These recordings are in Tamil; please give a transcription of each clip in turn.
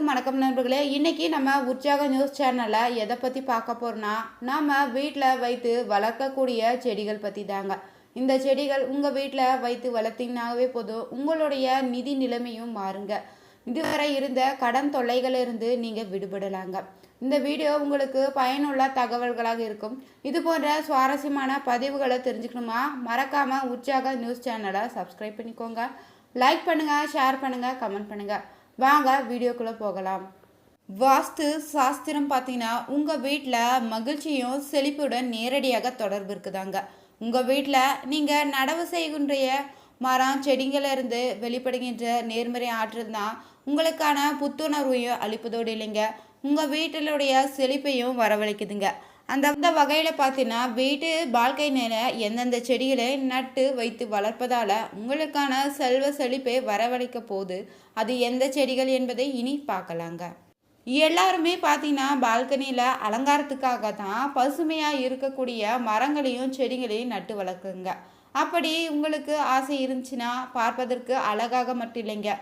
அனைவருக்கும் வணக்கம் நண்பர்களே. இன்றைக்கி நம்ம உற்சாக நியூஸ் சேனலில் எதை பற்றி பார்க்க போகிறோன்னா நம்ம வீட்டில் வைத்து வளர்க்கக்கூடிய செடிகள் பற்றி தாங்க. இந்த செடிகள் உங்கள் வீட்டில் வைத்து வளர்த்திங்கனாவே போதும். உங்களுடைய நிதி நிலைமையும் மாறுங்க. இதுவரை இருந்த கடன் தொல்லைகளிலிருந்து நீங்கள் விடுபடலாங்க. இந்த வீடியோ உங்களுக்கு பயனுள்ள தகவல்களாக இருக்கும். இது போன்ற சுவாரஸ்யமான பதிவுகளை தெரிஞ்சுக்கணுமா? மறக்காமல் உற்சாக நியூஸ் சேனலை சப்ஸ்கிரைப் பண்ணிக்கோங்க. லைக் பண்ணுங்கள் ஷேர் பண்ணுங்கள் கமெண்ட் பண்ணுங்கள் வாங்க வீடியோக்குள்ளே போகலாம். வாஸ்து சாஸ்திரம் பார்த்தீங்கன்னா உங்கள் வீட்டில் மகிழ்ச்சியும் செழிப்புடன் நேரடியாக தொடர்பு இருக்குதாங்க. உங்கள் வீட்டில் நீங்கள் நடவு செய்கின்ற மரம் செடிகளிலிருந்து வெளிப்படுகின்ற நேர்மறை ஆற்றல் தான் உங்களுக்கான புத்துணர்வையும் அளிப்பதோடு இல்லைங்க. உங்கள் வீட்டிலுடைய செழிப்பையும் வரவழைக்குதுங்க. அந்த அந்த வகையில் பார்த்தீங்கன்னா வீட்டு பால்கனியில் எந்தெந்த செடிகளை நட்டு வைத்து வளர்ப்பதால் உங்களுக்கான செல்வ செழிப்பை வரவழைக்க போகுது. அது எந்த செடிகள் என்பதை இனி பார்க்கலாங்க. எல்லாருமே பார்த்தீங்கன்னா பால்கனியில் அலங்காரத்துக்காக தான் பசுமையாக இருக்கக்கூடிய மரங்களையும் செடிகளையும் நட்டு வளர்க்குங்க. அப்படி உங்களுக்கு ஆசை இருந்துச்சுன்னா பார்ப்பதற்கு அழகாக மட்டும் இல்லைங்க.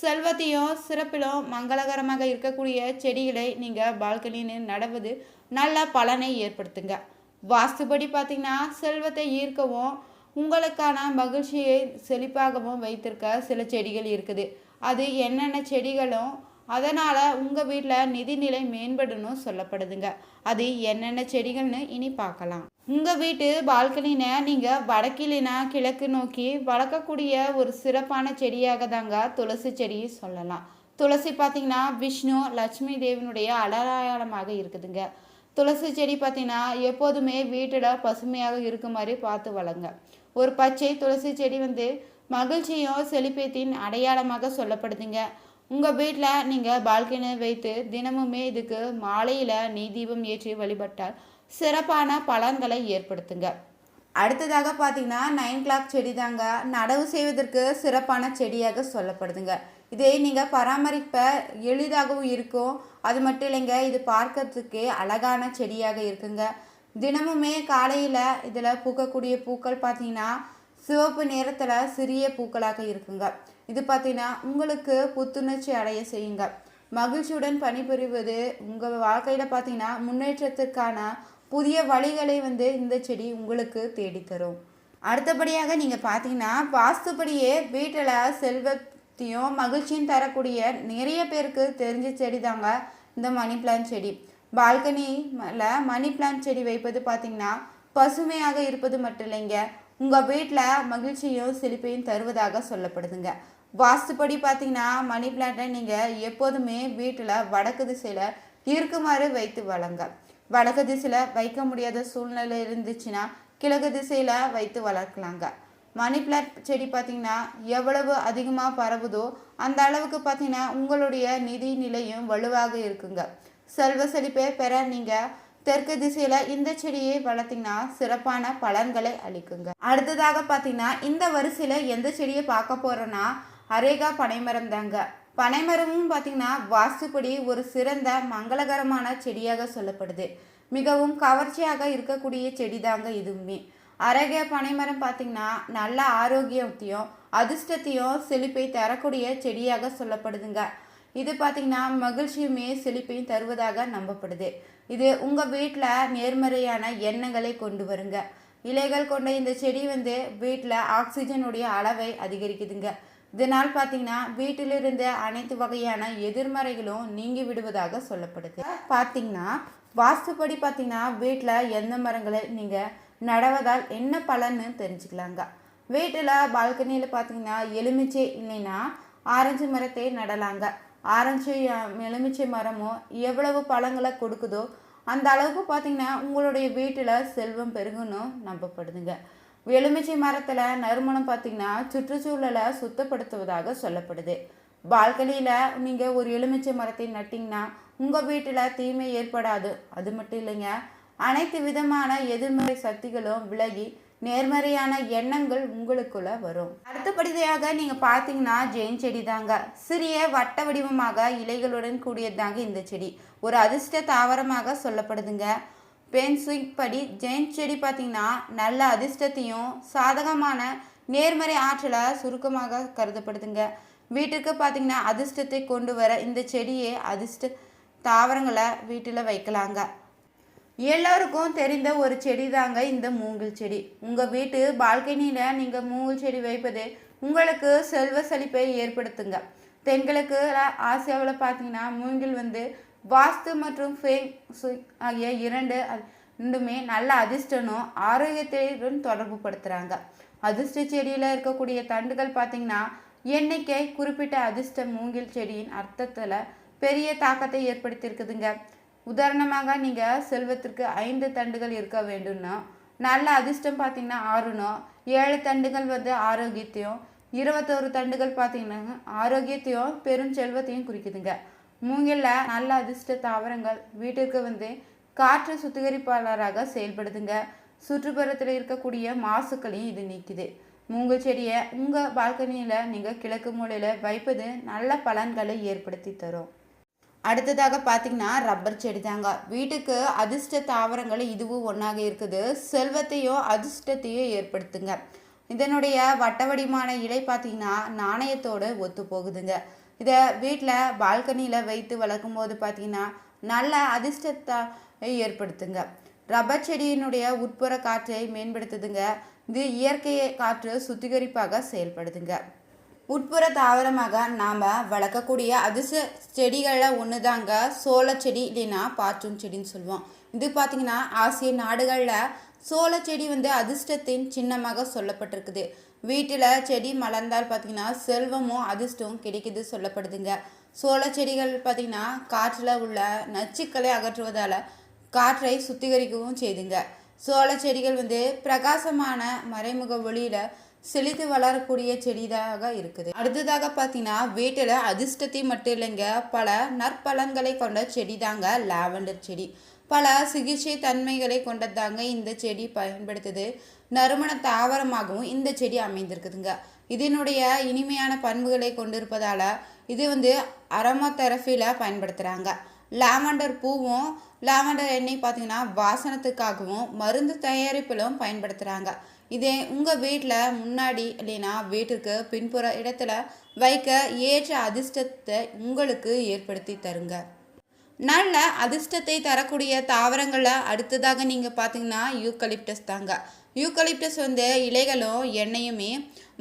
செல்வத்தையும் சிறப்பிலும் மங்களகரமாக இருக்கக்கூடிய செடிகளை நீங்கள் பால்கனியில் நடவது நல்ல பலனை ஏற்படுத்துங்க. வாஸ்துபடி பார்த்திங்கன்னா செல்வத்தை ஈர்க்கவும் உங்களுக்கான மகிழ்ச்சியை செழிப்பாகவும் வைத்திருக்க சில செடிகள் இருக்குது. அது என்னென்ன செடிகளும் அதனால் உங்கள் வீட்டில் நிதிநிலை மேம்படணும் சொல்லப்படுதுங்க. அது என்னென்ன செடிகள்னு இனி பார்க்கலாம். உங்கள் வீட்டு பால்கனினை நீங்கள் வடக்கிலினா கிழக்கு நோக்கி வளர்க்கக்கூடிய ஒரு சிறப்பான செடியாக தாங்க துளசி செடியை சொல்லலாம். துளசி பார்த்திங்கன்னா விஷ்ணு லட்சுமி தேவனுடைய அடையாளமாக இருக்குதுங்க. துளசி செடி பார்த்திங்கன்னா எப்போதுமே வீட்டில் பசுமையாக இருக்க மாதிரி பார்த்து வளங்க ஒரு பச்சை துளசி செடி வந்து மகிழ்ச்சியும் செழிப்பத்தின் அடையாளமாக சொல்லப்படுதுங்க. உங்கள் வீட்டில் நீங்கள் பால்கனி வைத்து தினமுமே இதுக்கு மாலையில் நெய் தீபம் ஏற்றி வழிபட்டால் சிறப்பான பலன்களை ஏற்படுத்துங்க. அடுத்ததாக பார்த்தீங்கன்னா நைன் கிளாக் செடி தாங்க நடவு செய்வதற்கு சிறப்பான செடியாக சொல்லப்படுதுங்க. இதை நீங்கள் பராமரிப்ப எளிதாகவும் இருக்கும். அது மட்டும் இல்லைங்க இது பார்க்கறதுக்கு அழகான செடியாக இருக்குங்க. தினமுமே காலையில் இதில் பூக்கக்கூடிய பூக்கள் பார்த்தீங்கன்னா சிவப்பு நேரத்தில் சிறிய பூக்களாக இருக்குங்க. இது பார்த்தீங்கன்னா உங்களுக்கு புத்துணர்ச்சி அடைய செய்யுங்க மகிழ்ச்சியுடன் பணிபுரிவது உங்கள் வாழ்க்கையில் பார்த்தீங்கன்னா முன்னேற்றத்திற்கான புதிய வழிகளை வந்து இந்த செடி உங்களுக்கு தேடித்தரும் அடுத்தபடியாக நீங்கள் பார்த்தீங்கன்னா வாஸ்துப்படியே வீட்டில் செல்வத்தையும் மகிழ்ச்சியும் தரக்கூடிய நிறைய பேருக்கு தெரிஞ்ச செடி தாங்க இந்த மணி பிளான் செடி. பால்கனியில் மணி பிளான் செடி வைப்பது பார்த்திங்கன்னா பசுமையாக இருப்பது மட்டும் இல்லைங்க. உங்கள் வீட்டில் மகிழ்ச்சியும் செழிப்பையும் தருவதாக சொல்லப்படுதுங்க. வாஸ்துப்படி பார்த்தீங்கன்னா மணி பிளான்ட்டை நீங்கள் எப்போதுமே வீட்டில் வடக்கு திசையில் இருக்குமாறு வைத்து வளங்க வடக்கு திசையில் வைக்க முடியாத சூழ்நிலை இருந்துச்சுன்னா கிழக்கு திசையில் வைத்து வளர்க்கலாங்க. மணி பிளான்ட் செடி பார்த்திங்கன்னா எவ்வளவு அதிகமாக பரவுதோ அந்த அளவுக்கு பார்த்திங்கன்னா உங்களுடைய நிதி நிலையும் வலுவாக இருக்குங்க. செல்வ செழிப்பை பெற நீங்கள் தெற்கு திசையில் இந்த செடியை வளர்த்திங்கன்னா சிறப்பான பலன்களை அளிக்குங்க. அடுத்ததாக பார்த்தீங்கன்னா இந்த வரிசையில் எந்த செடியை பார்க்க போகிறோன்னா அரேகா பனைமரம் தாங்க. பனைமரமும் பார்த்திங்கன்னா வாஸ்துப்படி ஒரு சிறந்த மங்களகரமான செடியாக சொல்லப்படுது. மிகவும் கவர்ச்சியாக இருக்கக்கூடிய செடி தாங்க இதுவுமே. அரேகா பனைமரம் பார்த்திங்கன்னா நல்ல ஆரோக்கியத்தையும் அதிர்ஷ்டத்தையும் செழிப்பை தரக்கூடிய செடியாக சொல்லப்படுதுங்க. இது பார்த்தீங்கன்னா மகிழ்ச்சியுமே செழிப்பையும் தருவதாக நம்பப்படுது. இது உங்கள் வீட்டில் நேர்மறையான எண்ணங்களை கொண்டு வருங்க. இலைகள் கொண்ட இந்த செடி வந்து வீட்டில் ஆக்சிஜனுடைய அளவை அதிகரிக்குதுங்க. இதனால் பார்த்தீங்கன்னா வீட்டிலிருந்து அனைத்து வகையான எதிர்மறைகளும் நீங்கி விடுவதாக சொல்லப்படுது. பார்த்தீங்கன்னா வாஸ்துப்படி பார்த்தீங்கன்னா வீட்டில் எந்த மரங்களை நீங்கள் நடவதால் என்ன பலன்னு தெரிஞ்சுக்கலாங்க. வீட்டில் பால்கனியில் பார்த்தீங்கன்னா எலுமிச்சை இல்லைன்னா ஆரஞ்சு மரத்தை நடலாங்க. ஆரஞ்சு எலுமிச்சை மரமும் எவ்வளவு பழங்களை கொடுக்குதோ அந்த அளவுக்கு பார்த்தீங்கன்னா உங்களுடைய வீட்டில் செல்வம் பெருகுன்னு நம்பப்படுதுங்க. எலுமிச்சை மரத்தில் நறுமணம் பார்த்திங்கன்னா சுற்றுச்சூழலை சுத்தப்படுத்துவதாக சொல்லப்படுது. பால்கனியில் நீங்கள் ஒரு எலுமிச்சை மரத்தை நட்டிங்கன்னா உங்கள் வீட்டில் தீமை ஏற்படாது. அது மட்டும் இல்லைங்க. அனைத்து விதமான எதிர்மறை சக்திகளும் விலகி நேர்மறையான எண்ணங்கள் உங்களுக்குள்ள வரும். அடுத்தபடியாக நீங்கள் பார்த்தீங்கன்னா ஜெயின் செடி தாங்க. சிறிய வட்ட வடிவமாக இலைகளுடன் கூடியதாங்க இந்த செடி. ஒரு அதிர்ஷ்ட தாவரமாக சொல்லப்படுதுங்க. பென்சுயிக் படி ஜெயின் செடி பார்த்திங்கன்னா நல்ல அதிர்ஷ்டத்தையும் சாதகமான நேர்மறை ஆற்றலை சுருக்கமாக கருதப்படுதுங்க. வீட்டுக்கு பார்த்தீங்கன்னா அதிர்ஷ்டத்தை கொண்டு வர இந்த செடியை அதிர்ஷ்ட தாவரங்களை வீட்டில் வைக்கலாங்க. எல்லோருக்கும் தெரிந்த ஒரு செடி தாங்க இந்த மூங்கில் செடி. உங்கள் வீட்டு பால்கனியில் நீங்கள் மூங்கில் செடி வைப்பது உங்களுக்கு செல்வ செழிப்பை ஏற்படுத்துங்க. தென்கிழக்கு ஆசியாவில் பார்த்தீங்கன்னா மூங்கில் வந்து வாஸ்து மற்றும் ஃபேங் ஆகிய இரண்டு ரெண்டுமே நல்ல அதிர்ஷ்டனும் ஆரோக்கியத்துடன் தொடர்பு படுத்துகிறாங்க அதிர்ஷ்ட செடியில் இருக்கக்கூடிய தண்டுகள் பார்த்தீங்கன்னா எண்ணிக்கை குறிப்பிட்ட அதிர்ஷ்ட மூங்கில் செடியின் அர்த்தத்தில் பெரிய தாக்கத்தை ஏற்படுத்தியிருக்குதுங்க. உதாரணமாக நீங்கள் செல்வத்திற்கு ஐந்து தண்டுகள் இருக்க வேண்டும்னா நல்ல அதிர்ஷ்டம் பார்த்தீங்கன்னா ஆறுனோ ஏழு தண்டுகள் வந்து ஆரோக்கியத்தையும் இருபத்தோரு தண்டுகள் பார்த்தீங்கன்னா ஆரோக்கியத்தையும் பெரும் செல்வத்தையும் குறிக்குதுங்க. மூங்கிலில் நல்ல அதிர்ஷ்ட தாவரங்கள் வீட்டிற்கு வந்து காற்று சுத்திகரிப்பாளராக செயல்படுதுங்க. சுற்றுப்புறத்தில் இருக்கக்கூடிய மாசுக்களையும் இது நீக்குது. மூங்கு செடியை உங்கள் பால்கனியில் நீங்கள் கிழக்கு மூலையில் வைப்பது நல்ல பலன்களை ஏற்படுத்தி தரும். அடுத்ததாக பார்த்தீங்கன்னா ரப்பர் செடி தாங்க வீட்டுக்கு அதிர்ஷ்ட தாவரங்கள் இதுவும் ஒன்றாக இருக்குது. செல்வத்தையும் அதிர்ஷ்டத்தையோ ஏற்படுத்துங்க. இதனுடைய வட்ட வடிமான இலை பார்த்தீங்கன்னா நாணயத்தோடு ஒத்து போகுதுங்க. இதை வீட்டில் பால்கனியில் வைத்து வளர்க்கும் போது பார்த்தீங்கன்னா நல்ல அதிர்ஷ்டத்தை ஏற்படுத்துங்க. ரப்பர் செடியினுடைய உட்புற காற்றை மேம்படுத்துதுங்க. இது இயற்கையை காற்று சுத்திகரிப்பாக செயல்படுதுங்க. உட்புற தாவரமாக நாம் வளர்க்கக்கூடிய அதிர்ஷ்ட செடிகளில் ஒன்று தாங்க சோள செடி இல்லைன்னா பாற்றும் செடின்னு சொல்லுவோம். இது பார்த்திங்கன்னா ஆசிய நாடுகளில் சோள செடி வந்து அதிர்ஷ்டத்தின் சின்னமாக சொல்லப்பட்டிருக்குது. வீட்டில் செடி மலர்ந்தால் பார்த்திங்கன்னா செல்வமும் அதிர்ஷ்டமும் கிடைக்குது சொல்லப்படுதுங்க. சோள செடிகள் பார்த்திங்கன்னா காற்றில் உள்ள நச்சுக்களை அகற்றுவதால் காற்றை சுத்திகரிக்கவும் செய்துங்க. சோள செடிகள் வந்து பிரகாசமான மறைமுக ஒளியில் செழித்து வளரக்கூடிய செடிதாக இருக்குது. அடுத்ததாக பார்த்தீங்கன்னா வீட்டில் அதிர்ஷ்டத்தை மட்டும் இல்லைங்க. பல நற்பலன்களை கொண்ட செடி தாங்க லாவெண்டர் செடி. பல சிகிச்சை தன்மைகளை கொண்டதாங்க இந்த செடி பயன்படுத்துது. நறுமண தாவரமாகவும் இந்த செடி அமைந்திருக்குதுங்க. இதனுடைய இனிமையான பண்புகளை கொண்டிருப்பதால் இது வந்து அரமா தெரப்பியில் பயன்படுத்துகிறாங்க லாவெண்டர் பூவும் லாவெண்டர் எண்ணெய் பார்த்தீங்கன்னா வாசனத்துக்காகவும் மருந்து தயாரிப்பிலும் பயன்படுத்துகிறாங்க இதே உங்கள் வீட்டில் முன்னாடி இல்லைன்னா வீட்டுக்கு பின்புற இடத்துல வைக்க ஏற்ற அதிர்ஷ்டத்தை உங்களுக்கு ஏற்படுத்தி தருங்க. நல்ல அதிர்ஷ்டத்தை தரக்கூடிய தாவரங்களில் அடுத்ததாக நீங்கள் பார்த்தீங்கன்னா யூக்கலிப்டஸ் தாங்க. யூக்கலிப்டஸ் வந்து இலைகளும் எண்ணெயுமே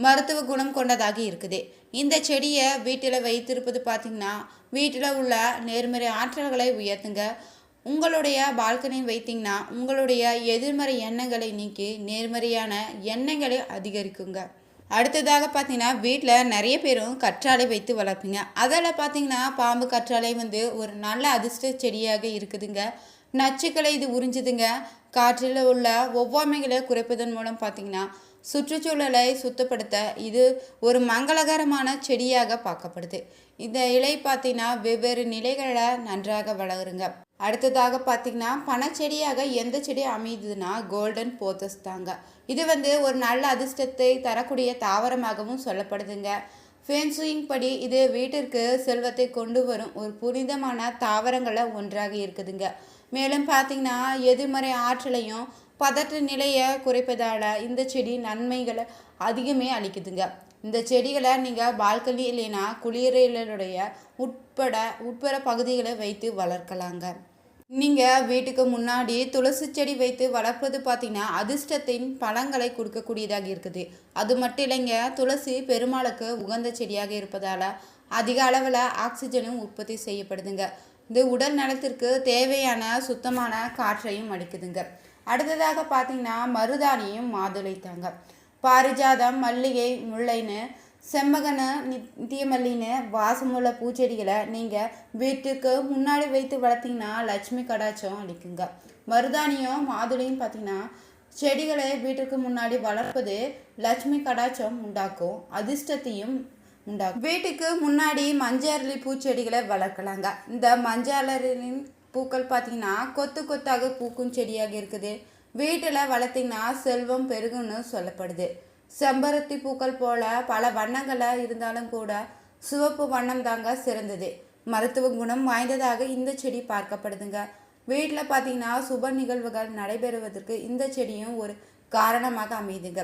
மருத்துவ குணம் கொண்டதாக இருக்குது. இந்த செடியை வீட்டில் வைத்திருப்பது பார்த்திங்கன்னா வீட்டில் உள்ள நேர்மறை ஆற்றல்களை உயர்த்துங்க. உங்களுடைய பால்கனியில் வைத்தீங்கன்னா உங்களுடைய எதிர்மறை எண்ணங்களை நீக்கி நேர்மறையான எண்ணங்களை அதிகரிக்குங்க. அடுத்ததாக பார்த்தீங்கன்னா வீட்டில் நிறைய பேரும் கற்றாழை வைத்து வளர்ப்பீங்க. அதில் பார்த்தீங்கன்னா பாம்பு கற்றாழை வந்து ஒரு நல்ல அதிர்ஷ்ட செடியாக இருக்குதுங்க. நச்சுக்களை இது உறிஞ்சுதுங்க. காற்றில் உள்ள ஒவ்வாமைகளை குறைப்பதன் மூலம் பார்த்தீங்கன்னா சுற்றுச்சூழலை சுத்தப்படுத்த இது ஒரு மங்களகரமான செடியாக பார்க்கப்படுது. இந்த இலை பார்த்தீங்கன்னா வெவ்வேறு நிலைகளில் நன்றாக வளருங்க. அடுத்ததாக பார்த்தீங்கன்னா பனச்செடியாக எந்த செடி அமையுதுன்னா கோல்டன் போத்தஸ் தாங்க. இது வந்து ஒரு நல்ல அதிர்ஷ்டத்தை தரக்கூடிய தாவரமாகவும் சொல்லப்படுதுங்க. ஃபேன்சுயிங் படி இது வீட்டிற்கு செல்வத்தை கொண்டு வரும் ஒரு புனிதமான தாவரங்களை ஒன்றாக இருக்குதுங்க. மேலும் பார்த்திங்கன்னா எதிர்மறை ஆற்றலையும் பதற்ற நிலையை குறைப்பதால் இந்த செடி நன்மைகளை அதிகமே அளிக்குதுங்க. இந்த செடிகளை நீங்கள் பால்கனி இல்லைன்னா குளியலுடைய உட்பட உட்புற பகுதிகளை வைத்து வளர்க்கலாங்க. நீங்கள் வீட்டுக்கு முன்னாடி துளசி செடி வைத்து வளர்ப்பது பார்த்தீங்கன்னா அதிர்ஷ்டத்தின் பழங்களை கொடுக்கக்கூடியதாக இருக்குது. அது மட்டும் இல்லைங்க துளசி பெருமாளுக்கு உகந்த செடியாக இருப்பதால் அதிக அளவில் ஆக்சிஜனும் உற்பத்தி செய்யப்படுதுங்க. இது உடல் நலத்திற்கு தேவையான சுத்தமான காற்றையும் அளிக்குதுங்க. அடுத்ததாக பார்த்தீங்கன்னா மருதாணியும் மாதுளைத்தாங்க. பாரிஜாதம் மல்லிகை முல்லைன்னு செம்மகனை நித்தியமல்லின்னு வாசமுள்ள பூச்செடிகளை நீங்கள் வீட்டுக்கு முன்னாடி வைத்து வளர்த்தீங்கன்னா லட்சுமி கடாச்சம் அளிக்குங்க. மருதாணியும் மாதுளையும் பார்த்தீங்கன்னா செடிகளை வீட்டுக்கு முன்னாடி வளர்ப்பது லட்சுமி கடாச்சம் உண்டாக்கும் அதிர்ஷ்டத்தையும் உண்டாகும் வீட்டுக்கு முன்னாடி மஞ்சள் பூச்செடிகளை வளர்க்கலாங்க. இந்த மஞ்சளின் பூக்கள் பார்த்தீங்கன்னா கொத்து கொத்தாக பூக்கும் செடியாக இருக்குது. வீட்டில் வளர்த்திங்கன்னா செல்வம் பெருகுன்னு சொல்லப்படுது. செம்பருத்தி பூக்கள் போல பல வண்ணங்களில் இருந்தாலும் கூட சிவப்பு வண்ணம் தாங்க சிறந்தது. மருத்துவ குணம் வாய்ந்ததாக இந்த செடி பார்க்கப்படுதுங்க. வீட்டில் பார்த்தீங்கன்னா சுப நிகழ்வுகள் நடைபெறுவதற்கு இந்த செடியும் ஒரு காரணமாக அமையுதுங்க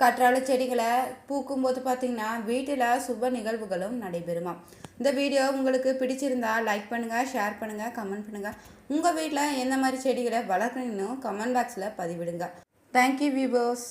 கற்றாழை செடிகளை பூக்கும்போது பார்த்தீங்கன்னா வீட்டில் சுப நிகழ்வுகளும் நடைபெறுமா. இந்த வீடியோ உங்களுக்கு பிடிச்சிருந்தா லைக் பண்ணுங்கள் ஷேர் பண்ணுங்கள் கமெண்ட் பண்ணுங்கள் உங்கள் வீட்டில் எந்த மாதிரி செடிகளை வளர்க்கணும்னு கமெண்ட் பாக்ஸில் பதிவிடுங்க. Thank you viewers